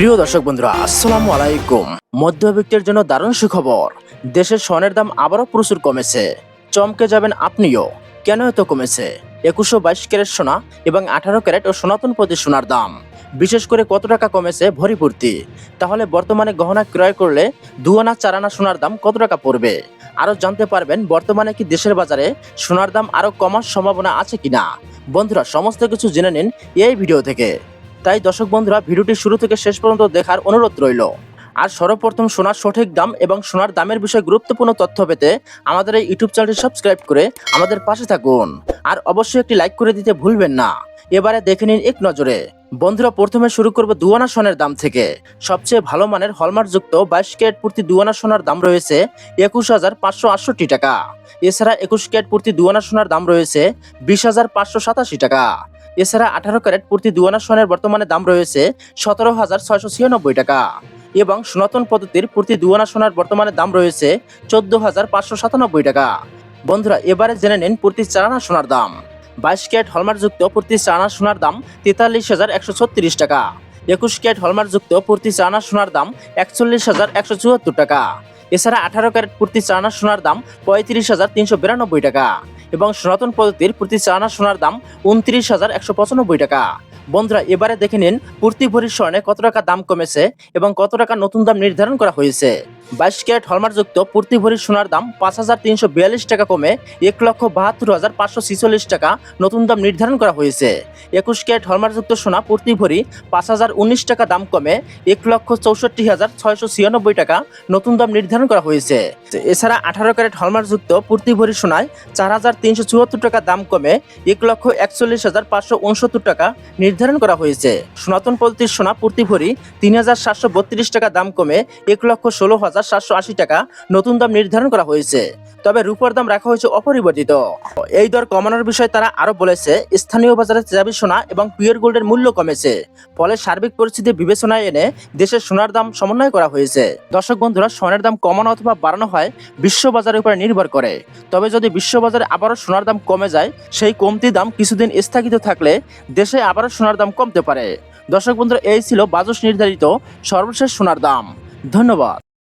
প্রিয় দর্শক বন্ধুরা, আসসালামু আলাইকুম। মধ্যবিত্তের জন্য দারুণ সুখবর। দেশের স্বর্ণের দাম আবারও প্রচুর কমেছে। চমকে যাবেন আপনিও। কেন এত কমেছে? একুশো বাইশ ক্যারেট সোনা এবং আঠারো ক্যারেট ও সনাতন প্রতি সোনার দাম। বিশেষ করে কত টাকা কমেছে ভরিপূর্তি তাহলে বর্তমানে গহনা ক্রয় করলে দুয়ানা চারানা সোনার দাম কত টাকা পড়বে? আরও জানতে পারবেন বর্তমানে কি দেশের বাজারে সোনার দাম আরও কমার সম্ভাবনা আছে কিনা। বন্ধুরা, সমস্ত কিছু জেনে নিন এই ভিডিও থেকে। তাই দর্শক বন্ধুরা, ভিডিওটি শুরু থেকে শেষ পর্যন্ত দেখার অনুরোধ রইল। আর সর্বপ্রথম সোনার সঠিক দাম এবং সোনার দামের বিষয়ে গুরুত্বপূর্ণ তথ্য পেতে আমাদের এই ইউটিউব চ্যানেলটি সাবস্ক্রাইব করে আমাদের পাশে থাকুন। আর অবশ্যই একটি লাইক করে দিতে ভুলবেন না। এবারে দেখে নিন এক নজরে। বন্ধুরা, প্রথমে শুরু করব দুয়ানা সোনের দাম থেকে। সবচেয়ে ভালো মানের হলমার্কযুক্ত বাইশ ক্যারেট প্রতি দুয়ানা সোনার দাম রয়েছে একুশ হাজার পাঁচশো আটষট্টি টাকা। এছাড়া একুশ ক্যারেট প্রতি দুয়ানা সোনার দাম রয়েছে বিশ হাজার পাঁচশো সাতাশি টাকা। এছাড়া আঠারো ক্যারেট প্রতি দুয়ানা সোনের বর্তমানে দাম রয়েছে সতেরো হাজার ছয়শো ছিয়ানব্বই টাকা। এবং সনাতন পদ্ধতির প্রতি দুয়ানা সোনার বর্তমানে দাম রয়েছে চোদ্দ হাজার পাঁচশো সাতানব্বই টাকা। বন্ধুরা, এবারে জেনে নিন প্রতি চারানা সোনার দাম। বাইশ ক্যারেট হলমার্কযুক্ত প্রতি চারানা সোনার দাম তেতাল্লিশ হাজার একশো ছত্রিশ টাকা। একুশ ক্যারেট হলমার্কযুক্ত প্রতি চারানা সোনার দাম একচল্লিশ হাজার একশো চুয়াত্তর টাকা। এছাড়া আঠারো ক্যারেট প্রতি চারানা সোনার দাম পঁয়ত্রিশ হাজার তিনশো বিরানব্বই টাকা। এবং সনাতন পদ্ধতির প্রতি চানা সোনার দাম উনত্রিশ হাজার একশো পঁচানব্বই টাকা। বন্ধুরা, এবারে দেখে নিন পূর্তি ভরির স্বর্ণে কত টাকা দাম কমেছে এবং কত টাকা নতুন দাম নির্ধারণ করা হয়েছে। বাইশ ক্যারেট হলমার্কযুক্ত প্রতি ভরির সোনার দাম পাঁচ হাজার তিনশো বিয়াল্লিশ টাকা কমে এক লক্ষ বাহাত্তর হাজার পাঁচশো ছিচল্লিশ টাকা নতুন দাম নির্ধারণ করা হয়েছে। একুশ ক্যারেট হলমার্কযুক্ত সোনা প্রতি ভরি পাঁচ হাজার উনিশ টাকা দাম কমে এক লক্ষ চৌষট্টি হাজার ছয়শো ছিয়ানব্বই টাকা নতুন দাম নির্ধারণ করা হয়েছে। এছাড়া আঠারো ক্যারেট হলমার্কযুক্ত প্রতি ভরি সোনায় চার হাজার তিনশো চুয়াত্তর টাকা দাম কমে এক লক্ষ একচল্লিশ হাজার পাঁচশো উনসত্তর টাকা নির্ধারণ করা হয়েছে। সনাতন পদ্ধতির সোনা প্রতি ভরি তিন হাজার সাতশো বত্রিশ টাকা দাম কমে এক লক্ষ ষোলো হাজার সাতশো আশি টাকা নতুন দাম নির্ধারণ করা হয়েছে। তবে রূপার দাম রাখা হয়েছে অপরিবর্তিত। এই দর কমানোর বিষয়ে তারা আরও বলেছে, স্থানীয় বাজারে চাবি সোনা এবং পিওর গোল্ডের মূল্য কমেছে। ফলে সার্বিক পরিস্থিতি বিবেচনায় এনে দেশের সোনার দাম সমন্বয় করা হয়েছে। দর্শক বন্ধুরা, সোনার দাম কমানো অথবা বাড়ানো হয় বিশ্ব বাজারের উপরে নির্ভর করে। তবে যদি বিশ্ববাজারে আবারও সোনার দাম কমে যায়, সেই কমতি দাম কিছুদিন স্থগিত থাকলে দেশে আবারও সোনার দাম কমতে পারে। দর্শক বন্ধুরা, এই ছিল বাজস নির্ধারিত সর্বশেষ সোনার দাম। ধন্যবাদ।